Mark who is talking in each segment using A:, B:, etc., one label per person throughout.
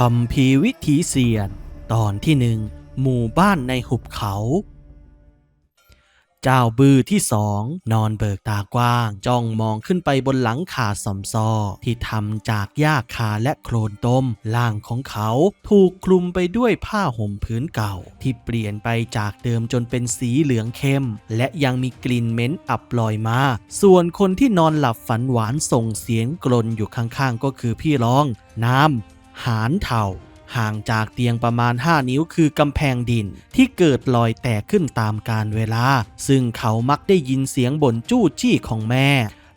A: คำพีวิถีเสียน ตอนที่หนึ่งหมู่บ้านในหุบเขา เจ้าบือที่สองนอนเบิกตากว้าง จ้องมองขึ้นไปบนหลังคาสมซอ ที่ทำจากหญ้าคาและโคลนต้ม ล่างของเขาถูกคลุมไปด้วยผ้าห่มผืนเก่า ที่เปลี่ยนไปจากเดิมจนเป็นสีเหลืองเข้ม และยังมีกลิ่นเหม็นอับลอยมา ส่วนคนที่นอนหลับฝันหวานส่งเสียงกลนอยู่ข้างๆ ก็คือพี่ร้อง น้ำ หานเถาห่างจากเตียงประมาณ 5 นิ้วคือกำแพงดินที่เกิดลอยแตกขึ้นตามกาลเวลา ซึ่งเขามักได้ยินเสียงบ่นจู้จี้ของแม่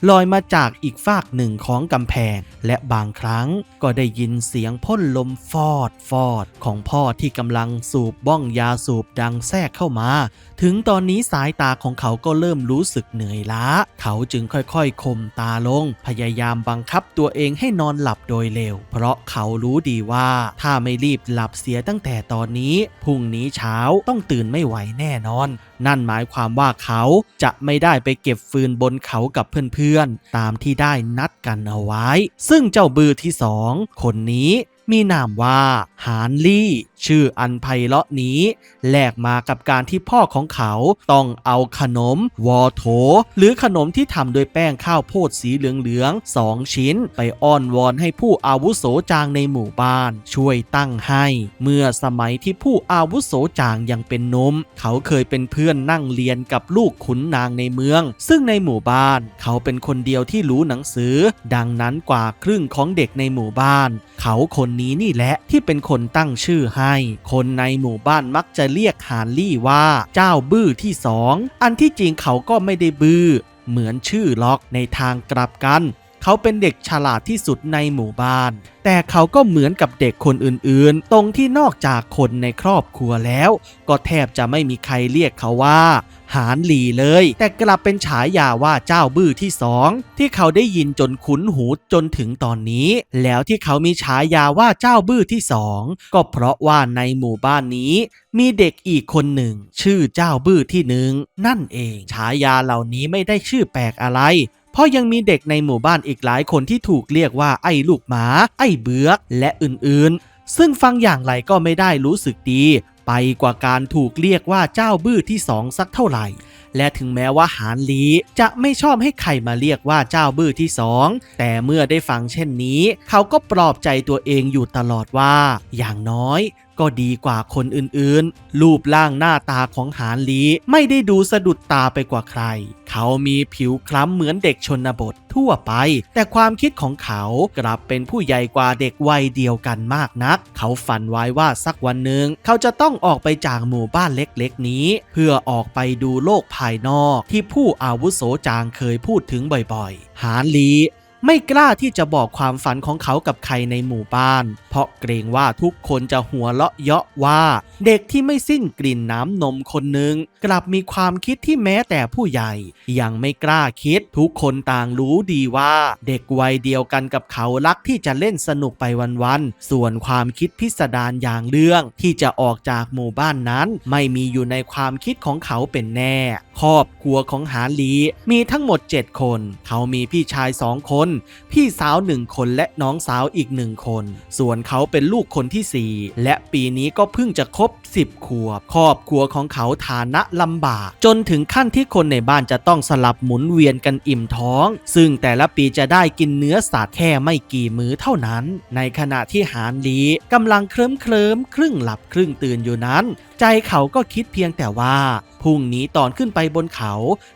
A: ลอยมาจากอีกฝากหนึ่งของกำแพง และบางครั้งก็ได้ยินเสียงพ่นลมฟอดฟอดของพ่อที่กำลังสูบบ้องยาสูบดังแทรกเข้ามา ถึงตอนนี้สายตาของเขาก็เริ่มรู้สึกเหนื่อยล้า เขาจึงค่อยๆคมตาลง พยายามบังคับตัวเองให้นอนหลับโดยเร็ว เพราะเขารู้ดีว่าถ้าไม่รีบหลับเสียตั้งแต่ตอนนี้พรุ่งนี้เช้าต้องตื่นไม่ไหวแน่นอน นั่นหมายความว่าเขาจะไม่ได้ไปเก็บฟืนบนเขากับเพื่อนๆตามที่ได้นัดกันเอาไว้ ซึ่งเจ้าบือที่สองคนนี้มีนามว่าหานลี่ชื่ออันไพเราะนี้แลกมากับการที่พ่อของเขาต้องเอาขนม วอโถ หรือขนมที่ทำโดยแป้งข้าวโพดสีเหลืองๆสองชิ้น ไปอ้อนวอนให้ผู้อาวุโสจางในหมู่บ้าน ช่วยตั้งให้ เมื่อสมัยที่ผู้อาวุโสจางยังเป็นนม เขาเคยเป็นเพื่อนนั่งเรียนกับลูกขุนนางในเมือง ซึ่งในหมู่บ้าน เขาเป็นคนเดียวที่รู้หนังสือ ดังนั้นกว่าครึ่งของเด็กในหมู่บ้าน เขาคนนี้นี่แหละที่เป็นคนตั้งชื่อให้คนในหมู่บ้านมักจะเรียกฮานลี่ว่าเจ้าบื้อที่สอง อันที่จริงเขาก็ไม่ได้บื้อ เหมือนชื่อล็อกในทางกลับกัน เขาเป็นเด็กฉลาดที่สุดในหมู่บ้าน แต่เขาก็เหมือนกับเด็กคนอื่นๆ ตรงที่นอกจากคนในครอบครัวแล้ว ก็แทบจะไม่มีใครเรียกเขาว่า หานหลีเลย แต่กลับเป็นฉายาว่าเจ้าบื้อที่สองที่เขาได้ยินจนคุ้นหูจนถึงตอนนี้ แล้วที่เขามีฉายาว่าเจ้าบื้อที่สองก็เพราะว่าในหมู่บ้านนี้มีเด็กอีกคนหนึ่ง ชื่อเจ้าบื้อที่หนึ่งนั่นเอง ฉายาเหล่านี้ไม่ได้ชื่อแปลกอะไร เพราะยังมีเด็กในหมู่บ้านอีกหลายคนที่ถูกเรียกว่าไอ้ลูกหมา ไอ้เบือกและอื่นๆ ซึ่งฟังอย่างไรก็ไม่ได้รู้สึกดี ไปกว่าการถูกเรียกว่าเจ้าบื้อที่สองสักเท่าไหร่ และถึงแม้ว่าหานลีจะไม่ชอบให้ใครมาเรียกว่าเจ้าบื้อที่สองแต่เมื่อได้ฟังเช่นนี้ เขาก็ปลอบใจตัวเองอยู่ตลอดว่า อย่างน้อยก็ดีกว่าคนอื่นๆ รูปร่างหน้าตาของหานลีไม่ได้ดูสะดุดตาไปกว่าใคร เขามีผิวคล้ำเหมือนเด็กชนบททั่วไป แต่ความคิดของเขากลับเป็นผู้ใหญ่กว่าเด็กวัยเดียวกันมากนัก เขาฝันไว้ว่าสักวันหนึ่งเขาจะต้องออกไปจากหมู่บ้านเล็กๆ นี้ เพื่อออกไปดูโลกภายนอกที่ผู้อาวุโสจางเคยพูดถึงบ่อยๆ หานลี ไม่กล้าที่จะบอกความฝันของเขากับใครในหมู่บ้าน เพราะเกรงว่าทุกคนจะหัวเราะเยาะว่า เด็กที่ไม่สิ้นกลิ่นน้ำนมคนหนึ่งกลับมีความคิดที่แม้แต่ผู้ใหญ่ ยังไม่กล้าคิดทุกคนต่างรู้ดีว่า เด็กวัยเดียวกันกับเขารักที่จะเล่นสนุกไปวันๆส่วนความคิดพิสดารอย่างเรื่องที่จะออกจากหมู่บ้านนั้นไม่มีอยู่ในความคิดของเขาเป็นแน่ ครอบครัวของหาลีมีทั้งหมด 7 คน เขามีพี่ชายสองคนพี่สาวหนึ่งคนและน้องสาวอีกหนึ่งคน ส่วนเขาเป็นลูกคนที่ 4 และปีนี้ก็เพิ่งจะครบ 10 ขวบ ครอบครัวของเขาฐานะลำบาก จนถึงขั้นที่คนในบ้านจะต้องสลับหมุนเวียนกันอิ่มท้อง ซึ่งแต่ละปีจะได้กินเนื้อสัตว์แค่ไม่กี่มื้อเท่านั้น ในขณะที่หานลีกำลังเคลิ้มเคลิ้มครึ่งหลับครึ่งตื่นอยู่นั้น ใจเขาก็คิดเพียงแต่ว่าพรุ่งนี้ตอนขึ้นไปบนเขา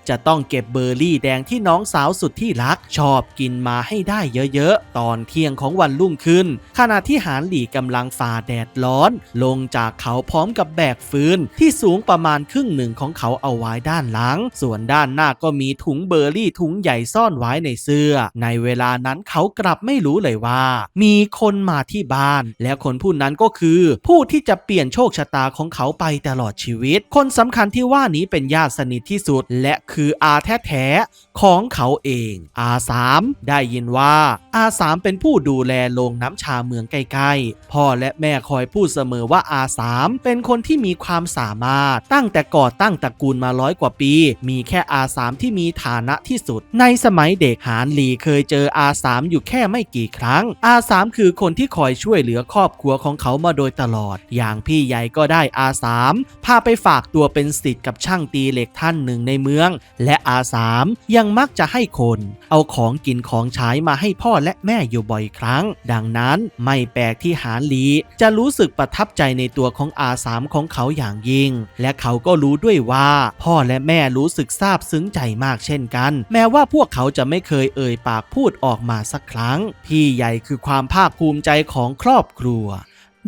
A: จะต้องเก็บเบอร์รี่แดงที่น้องสาวสุดที่รัก ชอบกินมาให้ได้เยอะๆ ตอนเที่ยงของวันรุ่งขึ้น ขณะที่หานหลี่กำลังฝ่าแดดร้อน ลงจากเขาพร้อมกับแบกฟืน ที่สูงประมาณครึ่งหนึ่งของเขาเอาไว้ด้านหลัง ส่วนด้านหน้าก็มีถุงเบอร์รี่ถุงใหญ่ซ่อนไว้ในเสื้อ ในเวลานั้นเขากลับไม่รู้เลยว่า มีคนมาที่บ้าน และคนผู้นั้นก็คือ ผู้ที่จะเปลี่ยนโชคชะตาของเขาไปตลอดชีวิต คนสำคัญที่ว่านี้เป็นญาติสนิทที่สุด และคืออาแท้ๆของเขาเองอาสามได้ยินว่าอาสามเป็นผู้ดูแลโรงน้ำชาเมืองใกล้ๆ พ่อและแม่คอยพูดเสมอว่าอาสามเป็นคนที่มีความสามารถ ตั้งแต่ก่อตั้งตระกูลมาร้อยกว่าปี มีแค่อาสามที่มีฐานะที่สุด ในสมัยเด็กหานหลีเคยเจออาสามอยู่แค่ไม่กี่ครั้ง อาสามคือคนที่คอยช่วยเหลือครอบครัวของเขามาโดยตลอด อย่างพี่ใหญ่ก็ได้อาสามพาไปฝากตัวเป็นศิษย์กับช่างตีเหล็กท่านหนึ่งในเมือง และอาสามยังมักจะให้คน เอาของกินของใช้มาให้พ่อและแม่อยู่บ่อยครั้ง ดังนั้นไม่แปลกที่หานลี จะรู้สึกประทับใจในตัวของอาสามของเขาอย่างยิ่ง และเขาก็รู้ด้วยว่า พ่อและแม่รู้สึกซาบซึ้งใจมากเช่นกัน แม้ว่าพวกเขาจะไม่เคยเอ่ยปากพูดออกมาสักครั้ง พี่ใหญ่คือความภาคภูมิใจของครอบครัว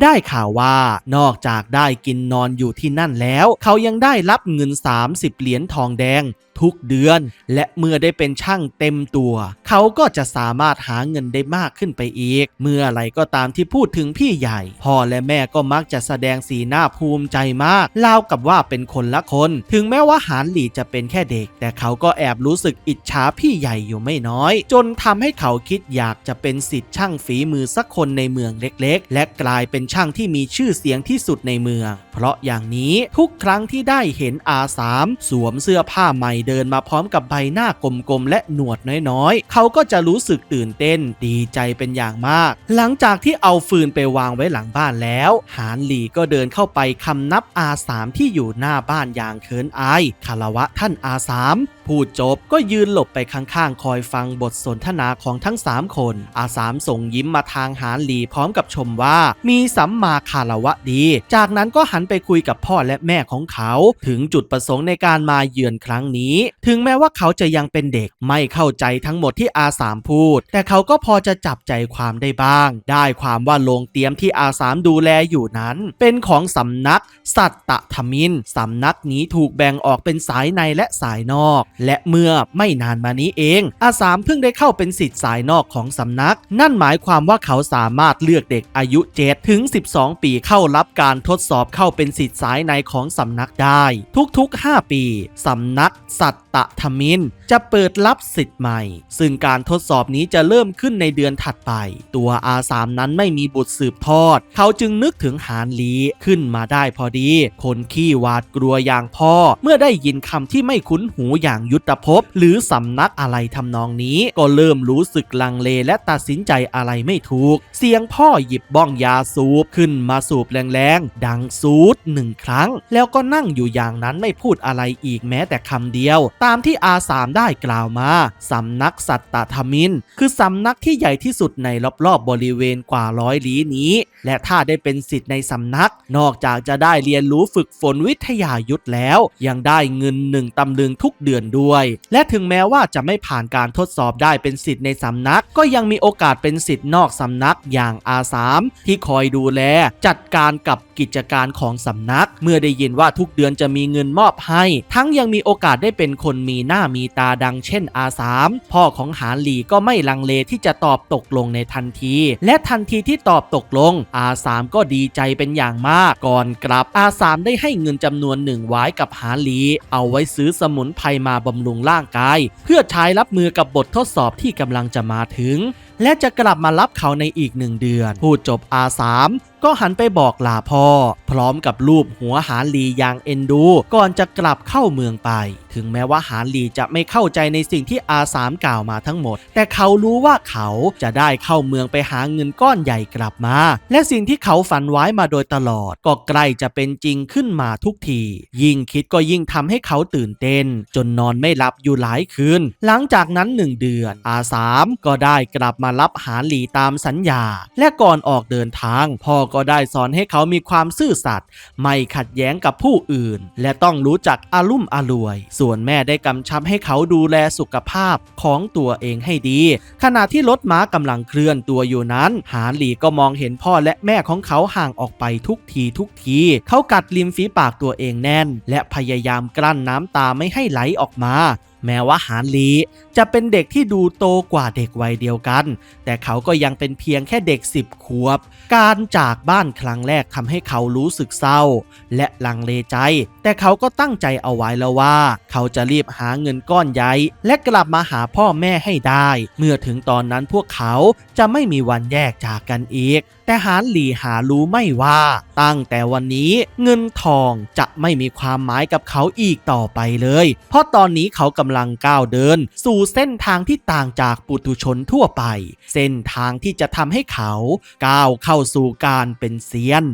A: ได้ข่าวว่านอกจากได้กินนอนอยู่ที่นั่นแล้ว เขายังได้รับเงิน 30 เหรียญทองแดง ทุกเดือน และเมื่อได้เป็นช่างเต็มตัว เขาก็จะสามารถหาเงินได้มากขึ้นไปอีก เมื่อไรก็ตามที่พูดถึงพี่ใหญ่ พ่อและแม่ก็มักจะแสดงสีหน้าภูมิใจมากราวกับว่าเป็นคนละคน ถึงแม้ว่าหานหลีจะเป็นแค่เด็ก แต่เขาก็แอบรู้สึกอิจฉาพี่ใหญ่อยู่ไม่น้อย จนทำให้เขาคิดอยากจะเป็นสิทธิ์ช่างฝีมือสักคนในเมืองเล็ก ๆ และกลายเป็นช่างที่มีชื่อเสียงที่สุดในเมืองเพราะอย่างนี้ทุกครั้งที่ได้เห็นอาสามสวมเสื้อผ้าใหม่เดินมาพร้อมกับใบหน้ากลมๆและหนวดน้อยๆ เขาก็จะรู้สึกตื่นเต้นดีใจเป็นอย่างมาก หลังจากที่เอาฟืนไปวางไว้หลังบ้านแล้ว หานหลีก็เดินเข้าไปคำนับอาสามที่อยู่หน้าบ้านอย่างเขินอายคารวะท่านอาสามพูดจบก็ยืนหลบไปข้างๆ คอยฟังบทสนทนาของทั้งสามคน อาสามส่งยิ้มมาทางหานหลีพร้อมกับชมว่า มีสัมมาคารวะดี จากนั้นก็หันไปคุยกับพ่อและแม่ของเขา ถึงจุดประสงค์ในการมาเยือนครั้งนี้ ถึงแม้ว่าเขาจะยังเป็นเด็กไม่เข้าใจทั้งหมดที่อาสามพูด แต่เขาก็พอจะจับใจความได้บ้าง ได้ความว่าโรงเตรียมที่อาสามดูแลอยู่นั้น เป็นของสำนักสัตตธมินสำนักนี้ถูกแบ่งออกเป็นสายในและสายนอกและเมื่อไม่นานมานี้เอง อาสามเพิ่งได้เข้าเป็นสิทธิ์สายนอกของสำนัก นั่นหมายความว่าเขาสามารถเลือกเด็กอายุ7ถึง 12 ปีเข้ารับการทดสอบเข้าเป็นสิทธิ์สายในของสำนักได้ ทุกๆ 5 ปีสำนักสัต ตธมิน จะเปิดรับสิทธิ์ใหม่ ซึ่งการทดสอบนี้จะเริ่มขึ้นในเดือนถัดไป ตัวอาสามนั้นไม่มีบุตรสืบทอด เขาจึงนึกถึงหานลีขึ้นมาได้พอดี คนขี้หวาดกลัวอย่างพ่อ เมื่อได้ยินคำที่ไม่คุ้นหูอย่างยุทธภพ หรือสำนักอะไรทำนองนี้ ก็เริ่มรู้สึกลังเลและตัดสินใจอะไรไม่ถูก เสียงพ่อหยิบบ้องยาสูบขึ้นมาสูบแรงๆ ดังสูดหนึ่งครั้ง แล้วก็นั่งอยู่อย่างนั้นไม่พูดอะไรอีกแม้แต่คำเดียวตามที่อาสามได้กล่าวมา สำนักสัตตธรรมิน คือสำนักที่ใหญ่ที่สุดในรอบๆบริเวณกว่าร้อยลี้นี้ และถ้าได้เป็นสิทธิ์ในสำนัก นอกจากจะได้เรียนรู้ฝึกฝนวิทยายุทธแล้ว ยังได้เงินหนึ่งตำลึงทุกเดือนด้วย และถึงแม้ว่าจะไม่ผ่านการทดสอบได้เป็นสิทธิ์ในสำนัก ก็ยังมีโอกาสเป็นสิทธิ์นอกสำนักอย่างอาสามที่คอยดูแลจัดการกับกิจการของสำนัก เมื่อได้ยินว่าทุกเดือนจะมีเงินมอบให้ ทั้งยังมีโอกาสได้เป็นคนมีหน้ามีตาดังเช่นอาสามพ่อของหานหลีก็ไม่ลังเลที่จะตอบตกลงในทันที และทันทีที่ตอบตกลง อาสามก็ดีใจเป็นอย่างมาก ก่อนกลับอาสามได้ให้เงินจำนวนหนึ่งไว้กับหานหลี เอาไว้ซื้อสมุนไพรมาบำรุงร่างกาย เพื่อใช้รับมือกับบททดสอบที่กำลังจะมาถึง และจะกลับมารับเขาในอีกหนึ่งเดือน พูดจบอาสามก็หันไปบอกลาพ่อ พร้อมกับรูปหัวหานหลีอย่างเอ็นดู ก่อนจะกลับเข้าเมืองไป ถึงแม้ว่าหานหลีจะไม่เข้าใจในสิ่งที่อาสามกล่าวมาทั้งหมด แต่เขารู้ว่าเขาจะได้เข้าเมืองไปหาเงินก้อนใหญ่กลับมา และสิ่งที่เขาฝันไว้มาโดยตลอด ก็ใกล้จะเป็นจริงขึ้นมาทุกที ยิ่งคิดก็ยิ่งทำให้เขาตื่นเต้น จนนอนไม่หลับอยู่หลายคืนหลังจากนั้นหนึ่งเดือนอาสามก็ได้กลับมารับหานหลีตามสัญญา และก่อนออกเดินทาง พ่อก็ได้สอนให้เขามีความซื่อสัตย์ไม่ขัดแย้งกับผู้อื่น และต้องรู้จักอารุ่มอรวย ส่วนแม่ได้กำชับให้เขาดูแลสุขภาพของตัวเองให้ดี ขณะที่รถม้ากำลังเคลื่อนตัวอยู่นั้น หานหลีก็มองเห็นพ่อและแม่ของเขาห่างออกไปทุกทีทุกที เขากัดริมฝีปากตัวเองแน่น และพยายามกลั้นน้ำตาไม่ให้ไหลออกมา แม้ว่าหานลีจะเป็นเด็กที่ดูโตกว่าเด็กวัยเดียวกัน แต่เขาก็ยังเป็นเพียงแค่เด็กสิบขวบ การจากบ้านครั้งแรกทำให้เขารู้สึกเศร้า และลังเลใจ แต่เขาก็ตั้งใจเอาไว้แล้วว่า เขาจะรีบหาเงินก้อนใหญ่และกลับมาหาพ่อแม่ให้ได้ เมื่อถึงตอนนั้นพวกเขาจะไม่มีวันแยกจากกันอีก แต่หานหลีหารู้ไม่ว่า ตั้งแต่วันนี้เงินทองจะไม่มีความหมายกับเขาอีกต่อไปเลย เพราะตอนนี้เขากำลังก้าวเดิน สู่เส้นทางที่ต่างจากปุถุชนทั่วไป เส้นทางที่จะทำให้เขาก้าวเข้าสู่การเป็นเซียน